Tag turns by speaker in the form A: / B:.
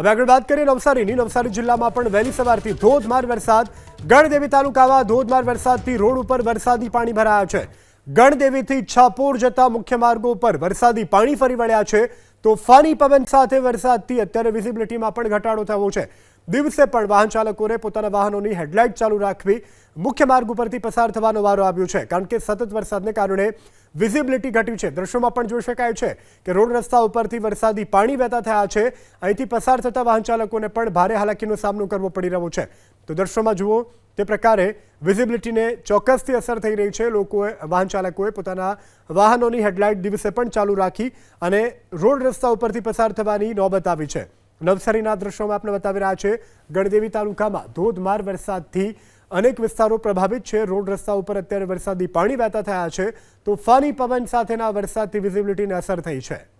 A: હવે આગળ વાત કરીએ નવસારીની. નવસારી જિલ્લામાં પણ વહેલી સવારથી ધોધમાર વરસાદ. ગણદેવી તાલુકામાં ધોધમાર વરસાદથી રોડ ઉપર વરસાદી પાણી ભરાયા છે. ગણદેવીથી છાપોર જતા મુખ્ય માર્ગો પર વરસાદી પાણી ફરી વળ્યા છે. તોફાની પવન સાથે વરસાદથી અત્યારે વિઝિબિલિટીમાં પણ ઘટાડો થયો છે. દિવસે પણ વાહન ચાલકોને પોતાના વાહનોની હેડલાઇટ ચાલુ રાખવી મુખ્ય માર્ગ ઉપરથી પસાર થવાનો વારો આવ્યો છે. કારણ કે સતત વરસાદને કારણે વિઝિબિલિટી ઘટી છે. દ્રશ્યોમાં પણ જોઈ શકાય છે કે રોડ રસ્તા ઉપરથી વરસાદી પાણી વહેતા થયા છે. અહીંથી પસાર થતા વાહન ચાલકોને પણ ભારે હાલાકીનો સામનો કરવો પડી રહ્યો છે. તો દ્રશ્યોમાં જુઓ, તે પ્રકારે વિઝિબિલિટીને ચોક્કસથી અસર થઈ રહી છે. લોકોએ, વાહન ચાલકોએ પોતાના વાહનોની હેડલાઇટ દિવસે પણ ચાલુ રાખી અને રોડ રસ્તા ઉપરથી પસાર થવાની નોબત આવી છે. નવસારીના દ્રશ્યોમાં આપણે બતાવી રહ્યા છે, ગણદેવી તાલુકામાં ધોધમાર વરસાદથી અનેક વિસ્તારો પ્રભાવિત છે. રોડ રસ્તા ઉપર અત્યારે વરસાદી પાણી વહેતા થયા છે. તોફાની પવન સાથેના વરસાદથી વિઝિબિલિટીને અસર થઈ છે.